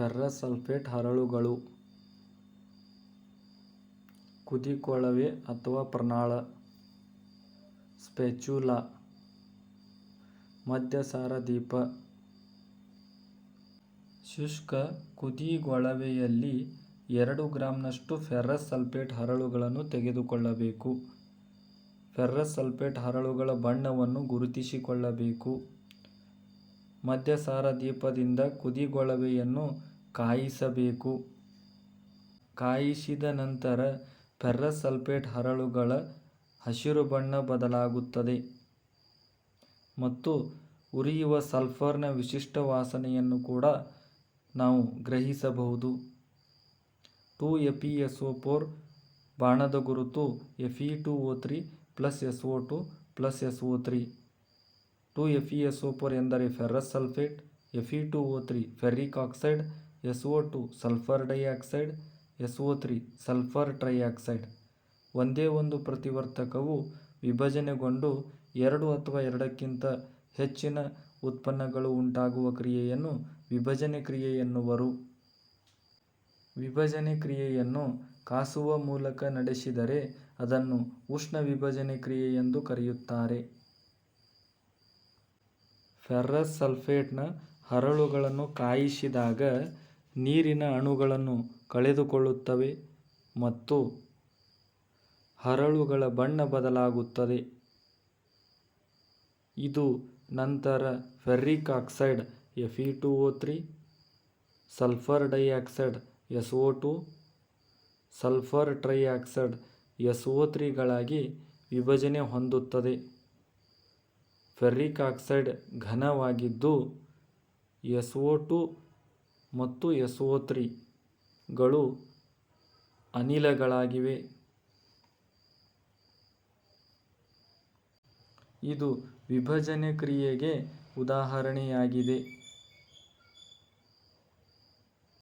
ಫೆರ್ರಸ್ sulphate ಹರಳುಗಳು ಕುದಿಕೊಳವೆ ಅಥವಾ ಪ್ರಣಾಳ, ಸ್ಪೆಚುಲಾ, ಮದ್ಯಸಾರ ದೀಪ, ಶುಷ್ಕ ಕುದಿಗೊಳವೆಯಲ್ಲಿ ಎರಡು ಗ್ರಾಂನಷ್ಟು ಫೆರ್ರಸ್ ಸಲ್ಫೇಟ್ ಹರಳುಗಳನ್ನು ತೆಗೆದುಕೊಳ್ಳಬೇಕು. ಫೆರ್ರಸ್ ಸಲ್ಫೇಟ್ ಹರಳುಗಳ ಬಣ್ಣವನ್ನು ಗುರುತಿಸಿಕೊಳ್ಳಬೇಕು. ಮದ್ಯಸಾರ ದೀಪದಿಂದ ಕುದಿಗೊಳವೆಯನ್ನು ಕಾಯಿಸಬೇಕು. ಕಾಯಿಸಿದ ನಂತರ ಫೆರ್ರಸ್ ಸಲ್ಫೇಟ್ ಹರಳುಗಳ ಹಸಿರು ಬಣ್ಣ ಬದಲಾಗುತ್ತದೆ ಮತ್ತು ಉರಿಯುವ ಸಲ್ಫರ್ನ ವಿಶಿಷ್ಟ ವಾಸನೆಯನ್ನು ಕೂಡ ನಾವು ಗ್ರಹಿಸಬಹುದು. ಟು ಫೋರ್ ಬಾಣದ ಗುರುತು Fe2O3 plus S O two plus S O three. Two four ಎಂದರೆ ferrous sulphate Fe2O3 ferric oxide SO2 sulphur dioxide, S O three sulphur trioxide. ಒಂದೇ ಒಂದು ಪ್ರತಿವರ್ತಕವು ವಿಭಜನೆಗೊಂಡು ಎರಡು ಅಥವಾ ಎರಡಕ್ಕಿಂತ ಹೆಚ್ಚಿನ ಉತ್ಪನ್ನಗಳು ಉಂಟಾಗುವ ಕ್ರಿಯೆಯನ್ನು ವಿಭಜನೆ ಕ್ರಿಯೆ ಎನ್ನುವರು. ವಿಭಜನೆ ಕ್ರಿಯೆಯನ್ನು ಕಾಸುವ ಮೂಲಕ ನಡೆಸಿದರೆ ಅದನ್ನು ಉಷ್ಣ ವಿಭಜನೆ ಕ್ರಿಯೆ ಎಂದು ಕರೆಯುತ್ತಾರೆ. ಫೆರ್ರಸ್ ಸಲ್ಫೇಟ್ನ ಹರಳುಗಳನ್ನು ಕಾಯಿಸಿದಾಗ ನೀರಿನ ಅಣುಗಳನ್ನು ಕಳೆದುಕೊಳ್ಳುತ್ತವೆ ಮತ್ತು ಹರಳುಗಳ ಬಣ್ಣ ಬದಲಾಗುತ್ತದೆ. ಇದು ನಂತರ ferric oxide Fe2O3 sulphur dioxide SO2 sulphur trioxide S O ತ್ರೀಗಳಾಗಿ ವಿಭಜನೆ ಹೊಂದುತ್ತದೆ. ಫೆರ್ರಿಕ್ ಆಕ್ಸೈಡ್ ಘನವಾಗಿದ್ದು SO2 ಮತ್ತು SO3 ಗಳು ಅನಿಲಗಳಾಗಿವೆ. ಇದು ವಿಭಜನೆ ಕ್ರಿಯೆಗೆ ಉದಾಹರಣೆಯಾಗಿದೆ.